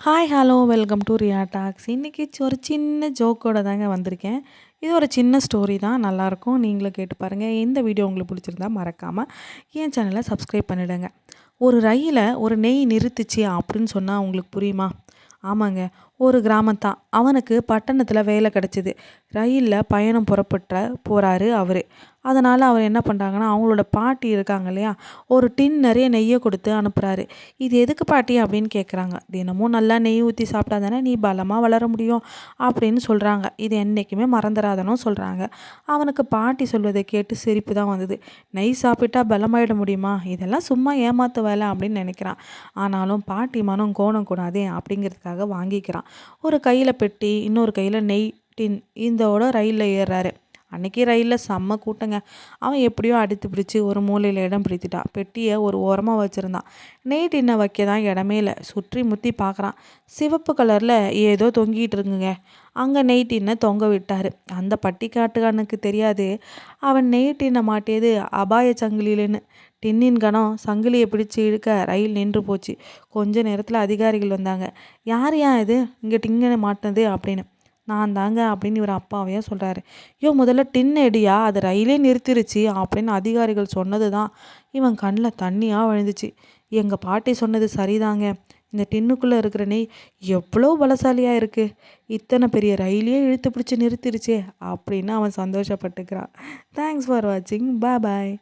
Hi hello welcome to Riya docs இன்றைக்கி ஒரு சின்ன ஜோக்கோட தாங்க வந்திருக்கேன். இது ஒரு சின்ன ஸ்டோரி தான் நல்லாயிருக்கும் நீங்களும் கேட்டு பாருங்கள் இந்த வீடியோ உங்களுக்கு பிடிச்சிருந்தா மறக்காமல் என் சேனலை சப்ஸ்கிரைப் பண்ணிவிடுங்க ஒரு ரயிலை ஒரு நெய் நிறுத்துச்சு அப்படின்னு சொன்னால் உங்களுக்கு புரியுமா? ஆமாங்க. ஒரு கிராமத்தான் அவனுக்கு பட்டணத்தில் வேலை கிடச்சிது. ரயிலில் பயணம் புறப்பட்ட போகிறாரு அவர். அதனால் அவர் என்ன பண்ணுறாங்கன்னா அவங்களோட பாட்டி இருக்காங்க இல்லையா ஒரு டின் நிறைய நெய்யை கொடுத்து அனுப்புகிறாரு இது எதுக்கு பாட்டி அப்படின்னு கேட்குறாங்க தினமும் நல்லா நெய் ஊற்றி சாப்பிட்டா தானே நீ பலமாக வளர முடியும் அப்படின்னு சொல்கிறாங்க இது என்றைக்குமே மறந்துடாதனும் சொல்கிறாங்க அவனுக்கு பாட்டி சொல்வதை கேட்டு சிரிப்பு தான் வந்தது. நெய் சாப்பிட்டா பலமாயிட முடியுமா? இதெல்லாம் சும்மா ஏமாத்து வேலை அப்படின்னு நினைக்கிறான். ஆனாலும் பாட்டி மனம் கோணம் கூடாதே அப்படிங்கிறதுக்காக வாங்கிக்கிறான். ஒரு கையில் பெட்டி இன்னொரு கையில் நெய் டின் இந்தோட ரயிலில் ஏறுறாரு. அன்றைக்கி ரயிலில் செம்ம கூட்டங்க. அவன் எப்படியோ அடித்து பிடிச்சி ஒரு மூலையில் இடம் பிடித்துட்டான் பெட்டியை ஒரு ஓரமாக வச்சுருந்தான். நைட் டின்னை வைக்க தான் இடமே இல்லை. சுற்றி முற்றி பார்க்குறான் சிவப்பு கலரில் ஏதோ தொங்கிட்டு இருக்குங்க. அங்கே நெய்டின்னு தொங்க விட்டார். அந்த பட்டிக்காட்டுக்கானுக்கு தெரியாது. அவன் நெய்டின்னை மாட்டியது அபாய சங்கிலின்னு டின்னின் கணம் சங்கிலியை பிடிச்சி இழுக்க ரயில் நின்று போச்சு. கொஞ்ச நேரத்தில் அதிகாரிகள் வந்தாங்க. யார் ஏன் இது? இங்கே டிங்கனை மாட்டினது அப்படின்னு. நான் தாங்க அப்படின்னு இவர் அப்பாவையே சொல்கிறாரு ஐயோ முதல்ல டின் எடியா? அது ரயிலே நிறுத்திருச்சு. அப்படின்னு அதிகாரிகள் சொன்னது தான் இவன் கண்ணில் தண்ணியாக விழுந்துச்சு. எங்கள் பாட்டி சொன்னது சரிதாங்க. இந்த டின்னுக்குள்ளே இருக்கிற நெய் எவ்வளோ பலசாலியாக இருக்குது இத்தனை பெரிய ரயிலே இழுத்து பிடிச்சி நிறுத்திருச்சே அப்படின்னு அவன் சந்தோஷப்பட்டுக்கிறான். தேங்க்ஸ் ஃபார் வாட்சிங் பாய் பாய்